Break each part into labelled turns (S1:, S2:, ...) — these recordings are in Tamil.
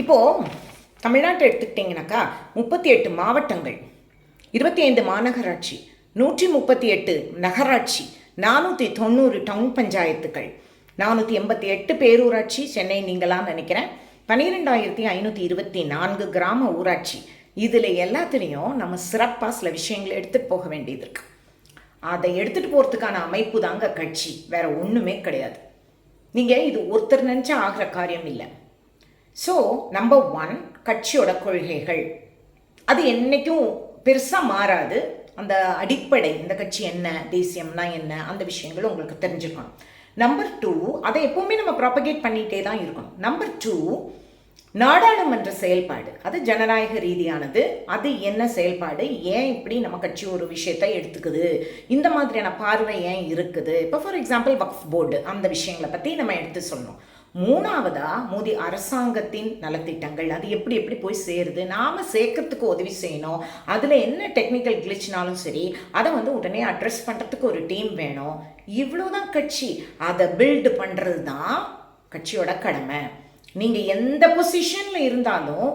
S1: இப்போது தமிழ்நாட்டை எடுத்துக்கிட்டிங்கனாக்கா முப்பத்தி எட்டு மாவட்டங்கள் இருபத்தி ஐந்து மாநகராட்சி நூற்றி முப்பத்தி எட்டு நகராட்சி நானூற்றி தொண்ணூறு டவுன் பஞ்சாயத்துக்கள் நானூற்றி எண்பத்தி எட்டு பேரூராட்சி சென்னை நீங்களாம் நினைக்கிறேன். பன்னிரெண்டாயிரத்தி ஐநூற்றி இருபத்தி நான்கு கிராம ஊராட்சி. இதில் எல்லாத்துலேயும் நம்ம சிறப்பாக சில விஷயங்களை எடுத்துகிட்டு போக வேண்டியது இருக்குது அதை எடுத்துகிட்டு போகிறதுக்கான அமைப்பு தாங்க கட்சி. வேறு ஒன்றுமே கிடையாது. நீங்கள் இது ஒருத்தர் நினச்சா ஆகிற காரியம் இல்லை. ஸோ நம்பர் ஒன் கட்சியோட கொள்கைகள். அது என்றைக்கும் பெருசாக மாறாது. அந்த அடிப்படை இந்த கட்சி என்ன தேசியம்னா என்ன அந்த விஷயங்கள் உங்களுக்கு தெரிஞ்சுக்கணும் நம்பர் டூ அதை எப்பவுமே நம்ம ப்ராப்பகேட் பண்ணிகிட்டே தான் இருக்கணும். நம்பர் டூ நாடாளுமன்ற செயல்பாடு. அது ஜனநாயக ரீதியானது. அது என்ன செயல்பாடு? ஏன் இப்படி நம்ம கட்சி ஒரு விஷயத்தை எடுத்துக்குது? இந்த மாதிரியான பார்வை ஏன் இருக்குது? இப்போ ஃபார் எக்ஸாம்பிள் வக்ஃப் போர்டு அந்த விஷயங்களை பற்றி நம்ம எடுத்து சொல்லணும். மூணாவதா மோடி அரசாங்கத்தின் நலத்திட்டங்கள். அது எப்படி எப்படி போய் சேருது? நாம் சேர்க்கறதுக்கு உதவி செய்யணும். அதில் என்ன டெக்னிக்கல் கிளிச்னாலும் சரி அதை வந்து உடனே அட்ரஸ் பண்ணுறதுக்கு ஒரு டீம் வேணும். இவ்வளோதான் கட்சி. அதை பில்டு பண்ணுறது தான் கட்சியோட கடமை. நீங்கள் எந்த பொசிஷனில் இருந்தாலும்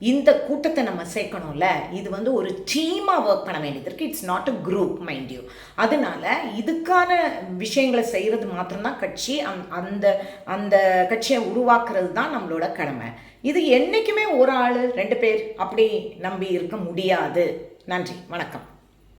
S1: இந்த கூட்டத்தை நம்ம சேர்க்கணும்ல இது வந்து ஒரு டீமாக ஒர்க் பண்ண வேண்டியது இருக்குது it's not a group mind you அதனால இதுக்கான விஷயங்களை செய்கிறது மாத்திரம்தான் கட்சி. அந் அந்த அந்த கட்சியை உருவாக்குறது தான் நம்மளோட கடமை. இது என்றைக்குமே ஒரு ஆள் ரெண்டு பேர் அப்படி நம்பி இருக்க முடியாது. நன்றி. வணக்கம்.